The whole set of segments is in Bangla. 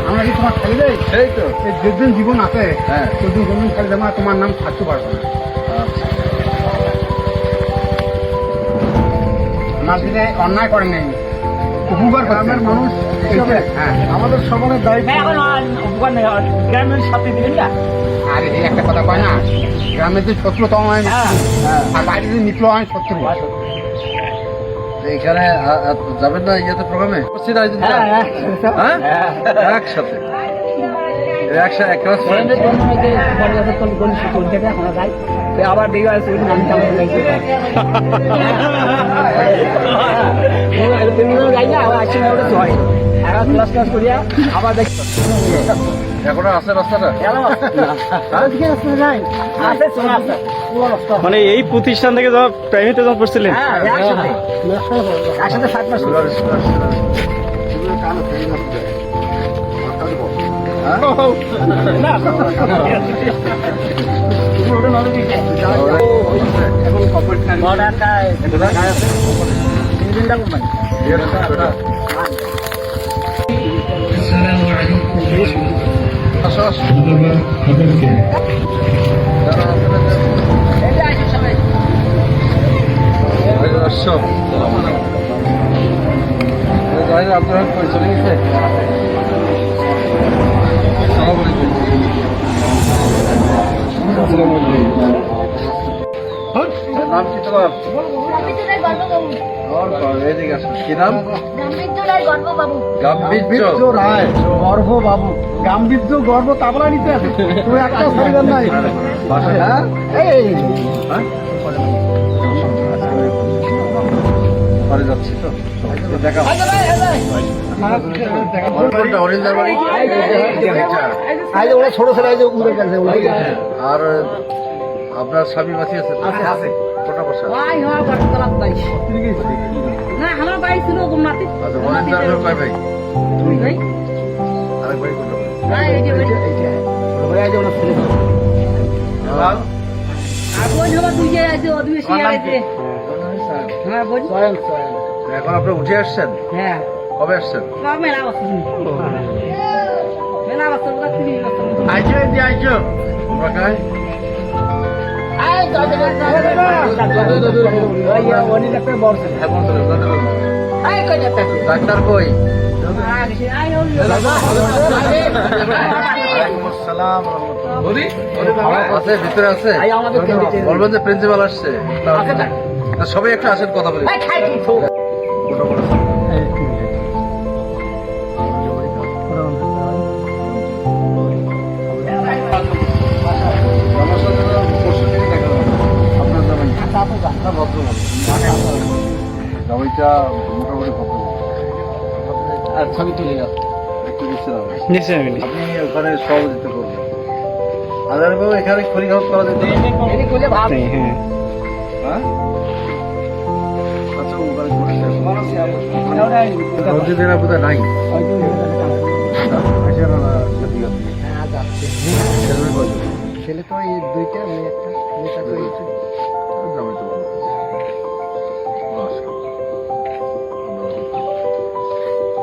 আমরা কি তোমার খালি দেয় সেই তো। এই যেদিন জীবন আছে হ্যাঁ। সেদিন কোনদিন খালি দেবো না, তোমার নাম থাকতে পারব না। আমার অন্যায় করে নেই। উপকার গ্রামের মানুষ হিসাবে হ্যাঁ। আমাদের সবার দায়িত্ব। গ্রামের সাথে দিলেন না আর এই একটা কথা কয় না গ্রামের যে শত্রু তো হয় না হ্যাঁ। আর বাইরে যে মিত্র হয় শত্রু। এখানে আ- আ- যাবেন না ইয়েতে প্রোগ্রামে? উপস্থিত আয়োজন হ্যাঁ একসাথে। একসাথে আবার দেখে যাই না আবার আসছে না ওটা হয়। আবার ক্লাস ক্লাস করিয়া আবার দেখছি এখনও আছে রাস্তাটা? মানে এই প্রতিষ্ঠান থেকে যখন প্রাইভেটে যখন পড়ছিলেন হ্যাঁ। হ্যাঁ? এখন কোম্পানি আসো, নাম কি তোমার? কি নাম? গাম্ভীর্য। রায় গর্ব বাবু গাম্ভীর্য গর্ব তাবলা নিতে আছে। তুমি একটা শরীরের নাই? হ্যাঁ এই। হ্যাঁ? যাচ্ছি তো। দেখা ওরা ছোট ছেলে গেছে আর আপনার স্বামী বাঁচি আছে? কটা বছর ভাই না আমার বাড়ি ছিল গুমনাতে ভাই দুই ভাই। আরেক ভাই। কোনটা ভাই ভাই এই যে আজ আছে হ্যাঁ এখন আপনি উঠে আসছেন? হ্যাঁ কবে আসছেন? মেলা বছর মেলা বছর বোধ তিন বছর আইছো আইছো তোমরা কায় ডাক্তার কই ভিতরে আছে বলবেন যে প্রিন্সিপাল আসছে? না, সবাই একটা আসেন কথা বলি। জামাইটা মোটামুটি ভদ্রলোক। আর ছবি তুলে যাও একটু। নিশ্চয়ই মিলি আপনি ওখানে সহযোগিতা করবেন আদারবাবু এখানে খড়ি খাওয়া করা যেত? এদিকে হ্যাঁ হ্যাঁ। আচ্ছা ওখানে করে নাই। কয়জন? ছেলে তো এই দুইটা মেয়ে একটা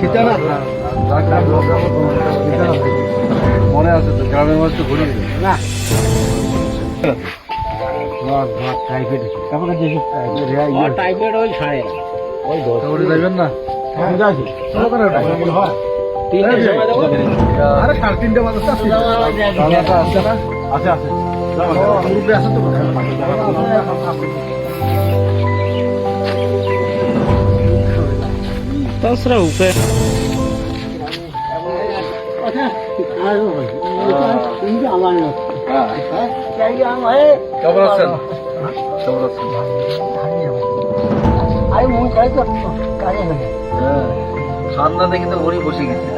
দাদা করে এসেন। এই যে মা কই? না, পরে। ও। আরে দাদা তো খুব হাসি খুশি। না না খিদা মনে আছে। তো গ্রামের মধ্যে ঘুরে না নট নট টাইফয়েড তারপরে যে টাইপের ওই ছাড়ে ওই ধর যাবেন না। আরে সাড়ে তিনটে বাজে আছে। আছে আছে। আছে তাছাড়া উপরে হ্যাঁ। কেমন আছেন? কেমন আছেন? আমি মন চাই তো কাজে হবে। হ্যাঁ ঠান্ডা দেখে তো ওরই বসে গেছে।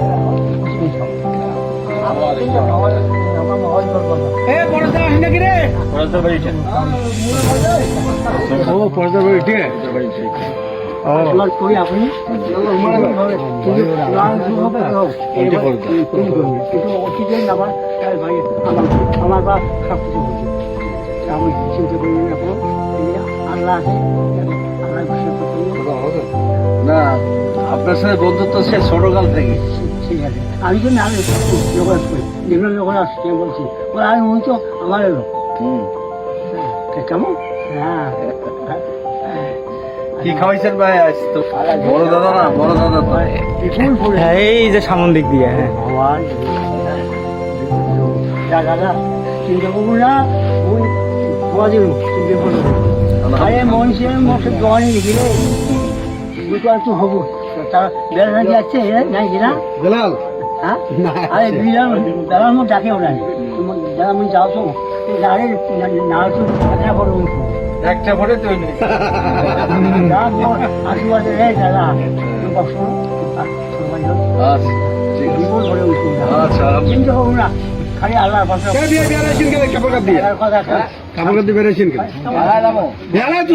ও পর্দা বাড়ি ঠিক আছে আমার কই আপনি কিন্তু অক্সিজেন আবার ভাই আমার বা সব কিছু চিন্তা করি না কোনো আল্লাহ আপনার সাথে বন্ধুত্ব সে ছোটকাল থেকে ঠিক আছে আমি না আমি যোগাযোগ করি যেগুলো লোকেরা আসছে বলছি বলে আমি তো আমার লোক হুম কেমন হ্যাঁ কি খাওয়াইছেন ভাই আজ তো? বড় দাদা না বড় দাদা তো। এই যে সামন দিক দিয়ে হ্যাঁ। দাদা চিন্তা করব না ওই তোমার চিন্তা করব আরে মনীষের মুখে দোকানে লিখিলে দুটো একটু হব তারা বেলা যাচ্ছে নাই কিনা বেলাল হ্যাঁ আরে বিড়াল বেলার মধ্যে ডাকে ওরা বেলা মধ্যে যাও তো। আরে না তো বড় একটা করে তো আশীর্বাদে দাদা খালি আল্লাহ কাপড় কাপ দিয়ে কাপড় কাপ দিয়ে বেড়েছেন কেন তো